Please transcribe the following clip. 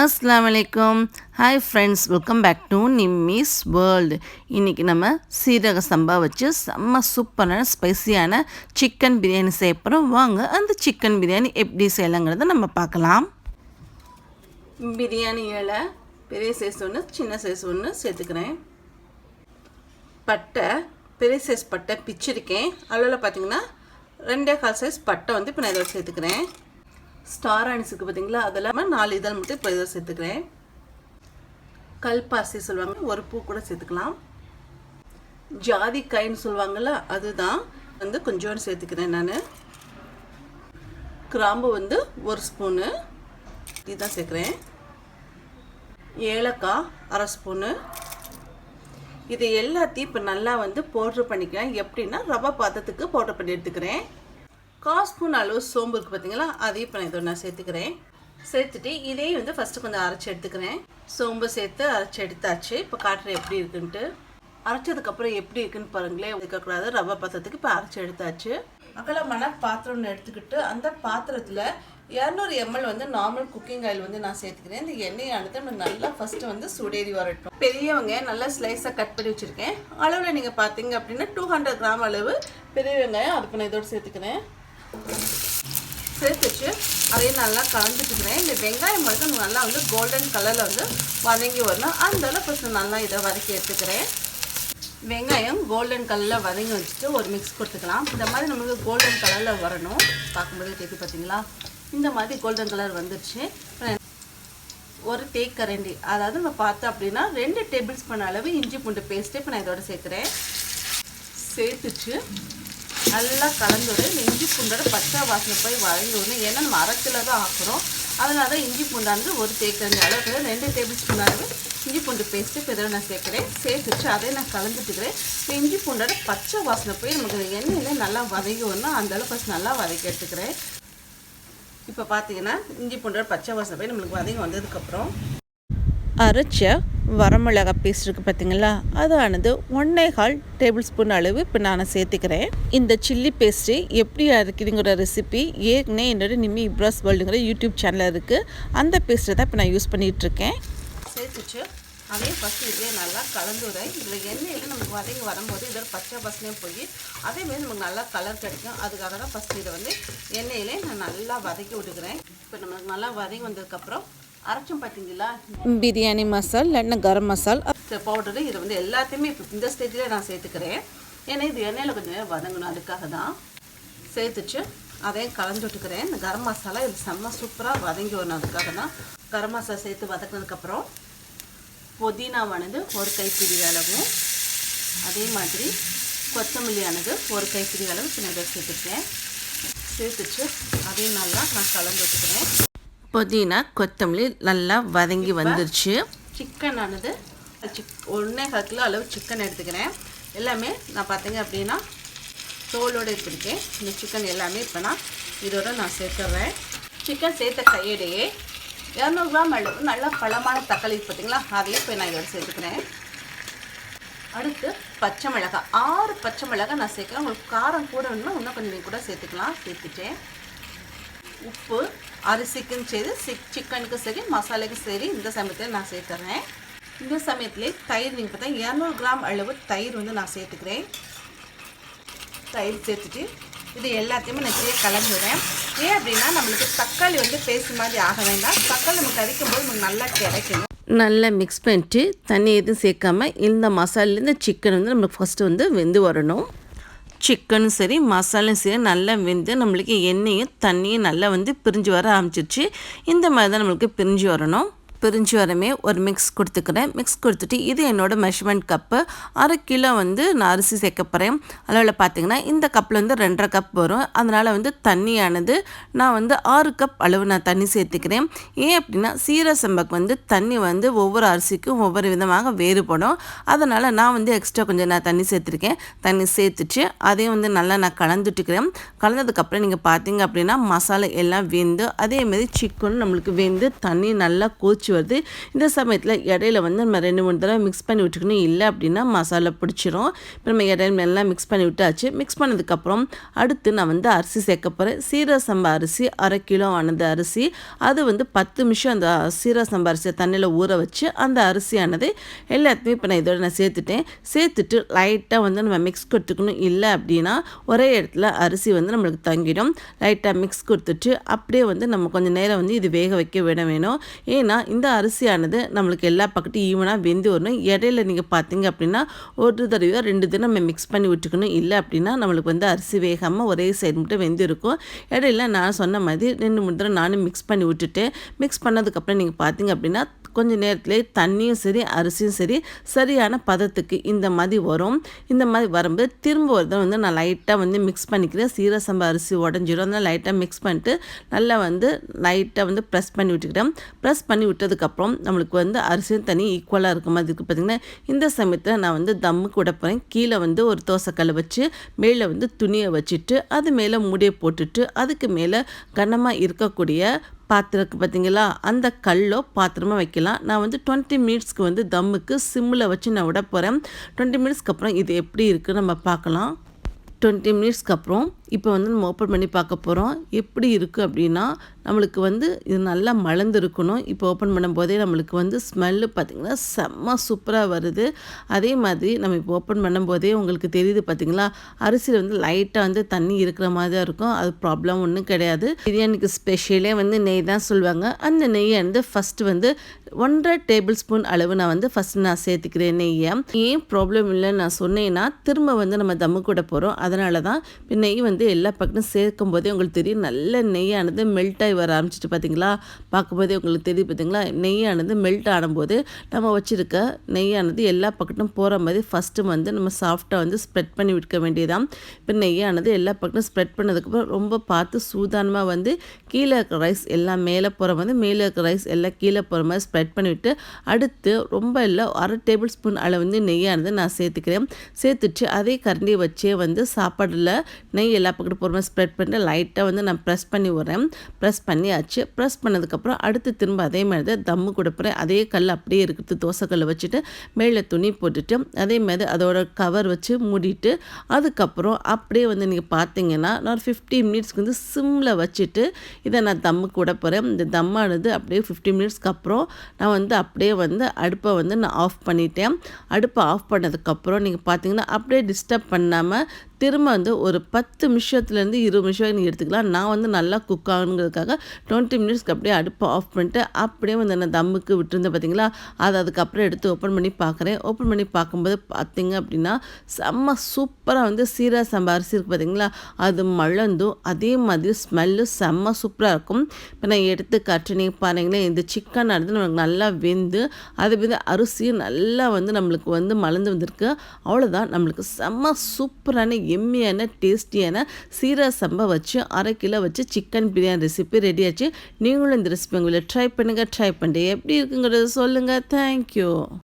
அஸ்லாம் வலைக்கம் hi friends welcome back to Nimmi's world இன்றைக்கி நம்ம சீரக சம்பா வச்சு செம்ம சூப்பரான ஸ்பைசியான சிக்கன் பிரியாணி செய்யப்போகிறோம் வாங்க அந்த சிக்கன் பிரியாணி எப்படி செய்யலாங்கிறத நம்ம பார்க்கலாம். பிரியாணி இலை பெரிய சைஸ் ஒன்று சின்ன சைஸ் ஒன்று சேர்த்துக்கிறேன். பட்டை பெரிய சைஸ் பட்டை பிச்சிருக்கேன். அளவில் பார்த்தீங்கன்னா ரெண்டே கால் சைஸ் பட்டை வந்து இப்போ நான் இதில் சேர்த்துக்கிறேன். ஸ்டார் அணிஸுக்கு பார்த்தீங்களா அதெல்லாம் நாலு இதழ் மட்டும் இப்போ இதை சேர்த்துக்கிறேன். கல்பாசி சொல்லுவாங்க ஒரு பூ கூட சேர்த்துக்கலாம். ஜாதிக்காயின்னு சொல்லுவாங்கள்ல அதுதான் வந்து கொஞ்சோண்டு சேர்த்துக்கிறேன் நான். கிராம்பு வந்து ஒரு ஸ்பூனு இதுதான் சேர்க்குறேன். ஏலக்காய் அரை ஸ்பூனு இது எல்லாத்தையும் இப்போ நல்லா வந்து பவுட்ரு பண்ணிக்கிறேன் எப்படின்னா ரவை பாத்திரத்துக்கு பவுட்ரு பண்ணி எடுத்துக்கிறேன். கால் ஸ்பூன் அளவு சோம்பு இருக்குது பார்த்தீங்களா அதையும் இப்போ நான் இதோட நான் சேர்த்துக்கிறேன். சேர்த்துட்டு இதையும் வந்து ஃபஸ்ட்டு கொஞ்சம் அரைச்சி எடுத்துக்கிறேன். சோம்பு சேர்த்து அரைச்சி எடுத்தாச்சு. இப்போ காட்டுறேன் எப்படி இருக்குன்ட்டு. அரைச்சதுக்கப்புறம் எப்படி இருக்குன்னு பாருங்களேன். இருக்கக்கூடாது. ரவை பாத்திரத்துக்கு இப்போ அரைச்சி எடுத்தாச்சு. அகலமான பாத்திரம் எடுத்துக்கிட்டு அந்த பாத்திரத்தில் இரநூறு எம்எல் வந்து நார்மல் குக்கிங் ஆயில் வந்து நான் சேர்த்துக்கிறேன். இந்த எண்ணெயானது நம்ம நல்லா ஃபஸ்ட்டு வந்து சுடேறி வரட்டும். பெரியவங்க நல்லா ஸ்லைஸாக கட் பண்ணி வச்சுருக்கேன். அளவில் நீங்கள் பார்த்தீங்க அப்படின்னா டூ ஹண்ட்ரட் கிராம் அளவு பெரிய வெங்காயம் அதுக்கு நான் இதோடு சேர்த்துக்கிறேன். சேர்த்துச்சு அதையும் நல்லா கலந்துட்டுக்கிறேன் இந்த வெங்காயம் மட்டும் நல்லா வந்து கோல்டன் கலரில் வந்து வதங்கி வரணும். அந்த ஃபஸ்ட்டு நல்லா இதை வதக்கி எடுத்துக்கிறேன். வெங்காயம் கோல்டன் கலரில் வதங்கி வச்சுட்டு ஒரு மிக்ஸ் கொடுத்துக்கலாம். இந்த மாதிரி நம்மளுக்கு கோல்டன் கலரில் வரணும். பார்க்கும்போது தெரியுது பார்த்தீங்களா? இந்த மாதிரி கோல்டன் கலர் வந்துருச்சு. ஒரு தேக்கரண்டி. அதாவது நம்ம பார்த்தோம் அப்படின்னா ரெண்டு டேபிள் ஸ்பூன் அளவு இஞ்சி பூண்டு பேஸ்ட்டு இப்போ நான் இதோட சேர்க்குறேன். சேர்த்துச்சு நல்லா கலந்துடு இஞ்சி பூண்டோட பச்சை வாசனை போய் வழங்கி விடணும் ஏன்னா நம்ம அரைச்சில தான் ஆக்குறோம். அதனால தான் இஞ்சி பூண்டானது ஒரு தேக்கரண்டி அளவுக்கு ரெண்டு டேபிள் ஸ்பூன் அளவு இஞ்சி பூண்டு பேஸ்ட்டு இப்போ நான் சேர்க்குறேன். சேர்த்துச்சு அதை நான் கலந்துட்டுக்கிறேன். இப்போ இஞ்சி பூண்டோட பச்சை வாசனை போய் நமக்கு எண்ணெயில் நல்லா வதங்கி வரணும் அந்தளவு ஃபஸ்ட் நல்லா வதக்கி எடுத்துக்கிறேன். இப்போ பார்த்தீங்கன்னா இஞ்சி பூண்டோட பச்சை வாசனை போய் நம்மளுக்கு வதங்கி வந்ததுக்கப்புறம் அரைச்ச வரமிளகா பேஸ்ட் இருக்குது பார்த்தீங்களா அதானது ஒன்றே கால் டேபிள் ஸ்பூன் அளவு இப்போ நான் சேர்த்துக்கிறேன். இந்த சில்லி பேஸ்ட்டு எப்படி அரைக்கிறீங்கிற ரெசிபி ஏற்கனவே என்னோட நிம்மி இப்ராஸ் வேர்ல்டுங்கிற யூடியூப் சேனலில் இருக்குது அந்த பேஸ்ட்டை தான் இப்போ நான் யூஸ் பண்ணிகிட்ருக்கேன் சேர்த்துச்சு அதையும் ஃபஸ்ட்டு இதே நல்லா கலந்துறேன். இதில் எண்ணெயில் நமக்கு வதங்கி வரும்போது இதோட பச்சை பசனையும் போய் அதேமாரி நமக்கு நல்லா கலர் கிடைக்கும். அதுக்காக தான் ஃபஸ்ட்டு இதை வந்து எண்ணெயிலே நான் நல்லா வதக்கி விட்டுக்கிறேன். இப்போ நமக்கு நல்லா வதங்கி வந்ததுக்கப்புறம் அரைச்சும் பார்த்தீங்களா பிரியாணி மசால் இல்லைன்னா கரம் மசால். பவுடரு இதை வந்து எல்லாத்தையுமே இப்போ இந்த ஸ்டேஜில் நான் சேர்த்துக்கிறேன். ஏன்னா இது எண்ணெயில் கொஞ்சம் வதங்கணும் அதுக்காக தான். சேர்த்துச்சு. அதையும் கலந்து விட்டுக்கிறேன். இந்த கரம் மசாலா இது செம்ம சூப்பராக வதங்கி வரணும் அதுக்காக தான். கரம் மசாலா சேர்த்து வதக்கினதுக்கப்புறம் புதினாவானது ஒரு கைப்பிடி அளவும் அதே மாதிரி கொத்தமல்லியானது ஒரு கைப்பிடி அளவு பின்னாடி சேர்த்துருக்கேன் சேர்த்துச்சு. அதையும் நல்லா நான் கலந்து விட்டுக்கிறேன். புதினா கொத்தமல்லி நல்லா வதங்கி வந்துருச்சு. சிக்கன் ஆனது சிக் ஒன்றே கால் கிலோ அளவு சிக்கன் எடுத்துக்கிறேன். எல்லாமே நான் பார்த்தீங்க அப்படின்னா தோலோடு எடுத்துருக்கேன். இந்த சிக்கன் எல்லாமே இப்போ நான் இதோட நான் சேர்த்துறேன். சிக்கன் சேர்த்த கையிடையே இரநூறு கிராம் அளவு நல்லா பழமான தக்காளி பார்த்தீங்களா அதையும் இப்போ நான் இதோட சேர்த்துக்கிறேன். அடுத்து பச்சை மிளகாய். ஆறு பச்சை மிளகாய் நான் சேர்க்குறேன். உங்களுக்கு காரம் கூட வேணும்னா இன்னும் கொஞ்சம் கூட சேர்த்துக்கலாம். சேர்த்துட்டேன். உப்பு அரிசிக்கும் சரி சிக் சிக்கனுக்கும் சரி மசாலாக்கும் சரி இந்த சமயத்தில் நான் சேர்த்துறேன். இந்த சமயத்தில் தயிர் நீங்கள் பார்த்தா இரநூறு கிராம் அளவு தயிர் வந்து நான் சேர்த்துக்கிறேன். தயிர் சேர்த்துட்டு இது எல்லாத்தையுமே நான் கீழே கலந்துடுறேன் ஏன் அப்படின்னா நம்மளுக்கு தக்காளி வந்து பேசு மாதிரி ஆக வேண்டாம். தக்காளி நம்ம கறிக்கும் போது நமக்கு நல்லா கிடைக்கணும். நல்லா மிக்ஸ் பண்ணிட்டு தண்ணி எதுவும் சேர்க்காம இந்த மசாலேருந்து சிக்கன் வந்து நம்மளுக்கு ஃபஸ்ட்டு வந்து வெந்து வரணும். சிக்கனும் சரி மசாலும் சரி நல்லா வெந்து நம்மளுக்கு எண்ணெயும் தண்ணியும் நல்லா வந்து பிரிஞ்சு வர ஆரம்பிச்சிருச்சு. இந்த மாதிரி தான் நம்மளுக்கு பிரிஞ்சு வரணும். பிரிஞ்சு வரமே ஒரு மிக்ஸ் கொடுத்துக்கிறேன். மிக்ஸ் கொடுத்துட்டு இது என்னோடய மெஷர்மெண்ட் கப்பு அரை கிலோ வந்து நான் அரிசி சேர்க்க போகிறேன் அளவில் பார்த்தீங்கன்னா இந்த கப்பில் வந்து ரெண்டரை கப் வரும். அதனால் வந்து தண்ணியானது நான் வந்து ஆறு கப் அளவு நான் தண்ணி சேர்த்துக்கிறேன். ஏன் அப்படின்னா சீர செம்பக்கு வந்து தண்ணி வந்து ஒவ்வொரு அரிசிக்கும் ஒவ்வொரு விதமாக வேறுபடும். அதனால் நான் வந்து எக்ஸ்ட்ரா கொஞ்சம் நான் தண்ணி சேர்த்துருக்கேன். தண்ணி சேர்த்துட்டு அதையும் வந்து நல்லா நான் கலந்துட்டுக்கிறேன். கலந்ததுக்கப்புறம் நீங்கள் பார்த்தீங்க அப்படின்னா மசாலா எல்லாம் வெந்து அதேமாரி சிக்கனும் நம்மளுக்கு வெந்து தண்ணி நல்லா கோச்சி வருது இந்த சமயத்தில் இடையில வந்து நம்ம ரெண்டு மூணு தடவை மிக்ஸ் பண்ணி விட்டுக்கணும். இல்லை அப்படின்னா மசாலா பிடிச்சிரும். இப்போ நம்ம இடையில எல்லாம் மிக்ஸ் பண்ணி விட்டாச்சு. மிக்ஸ் பண்ணதுக்கப்புறம் அடுத்து நான் வந்து அரிசி சேர்க்க போகிறேன் சீரக சம்பா அரிசி அரை கிலோ ஆனது அரிசி. அது வந்து பத்து நிமிஷம் அந்த சீரக சம்பா அரிசியை தண்ணியில் ஊற வச்சு அந்த அரிசியானது எல்லாத்தையும் இப்போ நான் இதோட நான் சேர்த்துட்டேன். சேர்த்துட்டு லைட்டாக வந்து நம்ம மிக்ஸ் கொடுத்துக்கணும். இல்லை அப்படின்னா ஒரே இடத்துல அரிசி வந்து நம்மளுக்கு தங்கிடும். லைட்டாக மிக்ஸ் கொடுத்துட்டு அப்படியே வந்து நம்ம கொஞ்சம் நேரம் வந்து இது வேக வைக்க விட வேணும். ஏன்னா இந்த அரிசியானது நம்மளுக்கு எல்லா பக்கத்தையும் ஈவனாக வெந்து வரணும். இடையில நீங்கள் பார்த்தீங்க அப்படின்னா ஒரு தடவையோ ரெண்டு தினம் நம்ம மிக்ஸ் பண்ணி விட்டுக்கணும். இல்லை அப்படின்னா நம்மளுக்கு வந்து அரிசி வேகாமல் ஒரே சைடு மட்டும் வெந்து இருக்கும். இடையில நான் சொன்ன மாதிரி ரெண்டு மூணு தடவை நானும் மிக்ஸ் பண்ணி விட்டுட்டு மிக்ஸ் பண்ணதுக்கப்புறம் நீங்கள் பார்த்தீங்க அப்படின்னா கொஞ்சம் நேரத்திலே தண்ணியும் சரி அரிசியும் சரி சரியான பதத்துக்கு இந்த மாதிரி வரும். இந்த மாதிரி வரும்போது திரும்ப ஒரு தடவை வந்து நான் லைட்டாக வந்து மிக்ஸ் பண்ணிக்கிறேன். சீரக சம்பா அரிசி உடஞ்சிரும் அதனால் லைட்டாக மிக்ஸ் பண்ணிட்டு நல்லா வந்து லைட்டாக வந்து ப்ரெஸ் பண்ணி விட்டுக்கிட்டேன் ப்ரெஸ் பண்ணி விட்டதுக்கப்புறம் நம்மளுக்கு வந்து அரிசியும் தனி ஈக்குவலாக இருக்க மாதிரி இருக்குது பார்த்திங்கன்னா இந்த சமயத்தில் நான் வந்து தம்முக்கு விட போகிறேன் கீழே வந்து ஒரு தோசைக்கல்லை வச்சு மேலே வந்து துணியை வச்சுட்டு அது மேலே மூடியை போட்டுட்டு அதுக்கு மேலே கனமாக இருக்கக்கூடிய பாத்திரக்கு பார்த்தீங்களா அந்த கல்லோ பாத்திரமோ வைக்கலாம். நான் வந்து டுவெண்ட்டி மினிட்ஸ்க்கு வந்து தம்முக்கு சிம்மில் வச்சு நான் விட போகிறேன் டுவெண்ட்டி மினிட்ஸ்க்கு அப்புறம் இது எப்படி இருக்குன்னு நம்ம பார்க்கலாம். டுவெண்ட்டி மினிட்ஸ்க்கு அப்புறம் இப்போ வந்து நம்ம ஓப்பன் பண்ணி பார்க்க போகிறோம் எப்படி இருக்குது அப்படின்னா நம்மளுக்கு வந்து இது நல்லா மலர்ந்துருக்கணும். இப்போ ஓப்பன் பண்ணும்போதே நம்மளுக்கு வந்து ஸ்மெல்லு பார்த்திங்கன்னா செம்ம சூப்பராக வருது. அதே மாதிரி நம்ம இப்போ ஓப்பன் பண்ணும்போதே உங்களுக்கு தெரியுது பார்த்திங்களா? அரிசியில் வந்து லைட்டாக வந்து தண்ணி இருக்கிற மாதிரி தான் இருக்கும். அது ப்ராப்ளம் ஒன்றும் கிடையாது. பிரியாணிக்கு ஸ்பெஷலே வந்து நெய் தான் சொல்லுவாங்க. அந்த நெய்யை வந்து ஃபஸ்ட்டு வந்து ஒன்றரை டேபிள் ஸ்பூன் அளவு நான் வந்து ஃபஸ்ட் நான் சேர்த்துக்கிறேன் நெய்யை. ஏன் ப்ராப்ளம் இல்லைன்னு நான் சொன்னேன்னா திரும்ப வந்து நம்ம தம்மு கூட போகிறோம் அதனால தான் இப்போ நெய் வந்து வந்து எல்லா பக்கமும் சேர்க்கும் போதே உங்களுக்கு தெரியும் நல்ல நெய்யானது மெல்ட் ஆகி வர ஆரம்பிச்சிட்டு பார்த்தீங்களா பார்க்கும்போதே உங்களுக்கு தெரியும் பார்த்தீங்களா நெய்யானது மெல்ட் ஆனும்போது நம்ம வச்சுருக்க நெய்யானது எல்லா பக்கட்டும் போகிற மாதிரி ஃபஸ்ட்டு வந்து நம்ம சாஃப்டாக வந்து ஸ்ப்ரெட் பண்ணி விற்க வேண்டியதான் இப்போ நெய்யானது எல்லா பக்கமும் ஸ்ப்ரெட் பண்ணதுக்கப்புறம் ரொம்ப பார்த்து சூதானமாக வந்து கீழே இருக்கிற ரைஸ் எல்லாம் மேலே போகிற மாதிரி மேலே இருக்கிற ரைஸ் எல்லாம் கீழே போகிற மாதிரி ஸ்ப்ரெட் பண்ணிவிட்டு அடுத்து ரொம்ப இல்லை அரை டேபிள் ஸ்பூன் அளவு வந்து நெய்யானது நான் சேர்த்துக்கிறேன். சேர்த்துட்டு அதே கரண்டி வச்சே வந்து சாப்பாடில் நெய் எல்லாம் எல்லா பக்கத்து போகிற மாதிரி ஸ்ப்ரெட் பண்ணிட்டு லைட்டாக வந்து நான் ப்ரெஸ் பண்ணி விட்றேன். ப்ரெஸ் பண்ணியாச்சு. ப்ரெஸ் பண்ணதுக்கப்புறம் அடுத்து திரும்ப அதே மாதிரி தான் தம்மு கொடுப்புறேன் அதே கல் அப்படியே இருக்கிறது. தோசைக்கல் வச்சுட்டு மேலே துணி போட்டுட்டு அதே மாதிரி அதோட கவர் வச்சு மூடிட்டு அதுக்கப்புறம் அப்படியே வந்து நீங்கள் பார்த்தீங்கன்னா நான் ஒரு ஃபிஃப்டி மினிட்ஸ்க்கு வந்து சிம்மில் வச்சுட்டு இதை நான் தம்மு கூட போகிறேன் இந்த தம்மானது அப்படியே ஃபிஃப்டி மினிட்ஸ்க்கு அப்புறம் நான் வந்து அப்படியே வந்து அடுப்பை வந்து நான் ஆஃப் பண்ணிட்டேன். அடுப்பை ஆஃப் பண்ணதுக்கப்புறம் நீங்கள் பார்த்தீங்கன்னா அப்படியே டிஸ்டர்ப் பண்ணாமல் திரும்ப வந்து ஒரு பத்து நிமிஷத்துலேருந்து இருபது நிமிஷம் நீங்கள் எடுத்துக்கலாம். நான் வந்து நல்லா குக் ஆகணுங்கிறதுக்காக டுவெண்ட்டி மினிட்ஸ்க்கு அப்படியே அடுப்பை ஆஃப் பண்ணிட்டு அப்படியே வந்து நான் தம்முக்கு விட்டுருந்தேன் பார்த்தீங்களா? அதை அதுக்கப்புறம் எடுத்து ஓப்பன் பண்ணி பார்க்குறேன். ஓப்பன் பண்ணி பார்க்கும்போது பார்த்தீங்க அப்படின்னா செம்ம சூப்பராக வந்து சீரா சம்பா அரிசி இருக்குது பார்த்தீங்களா? அது மழந்தும் அதே மாதிரி ஸ்மெல்லு செம்ம சூப்பராக இருக்கும். இப்போ நான் எடுத்து காட்டு பாருங்களேன் இந்த சிக்கன் அடுத்து நம்மளுக்கு நல்லா வெந்து அது வந்து அரிசியும் நல்லா வந்து நம்மளுக்கு வந்து மலர்ந்து வந்திருக்கு. அவ்வளோதான் நம்மளுக்கு செம்ம சூப்பரான எம்மியான டேஸ்டியான சீரா சம்பா வச்சு அரை கிலோ வச்சு சிக்கன் பிரியாணி ரெசிபி ரெடி ஆச்சு. நீங்களும் இந்த ரெசிபி உங்களை ட்ரை பண்ணுங்கள் ட்ரை பண்ணிட்டு எப்படி இருக்குங்கிறத சொல்லுங்கள் தேங்க்யூ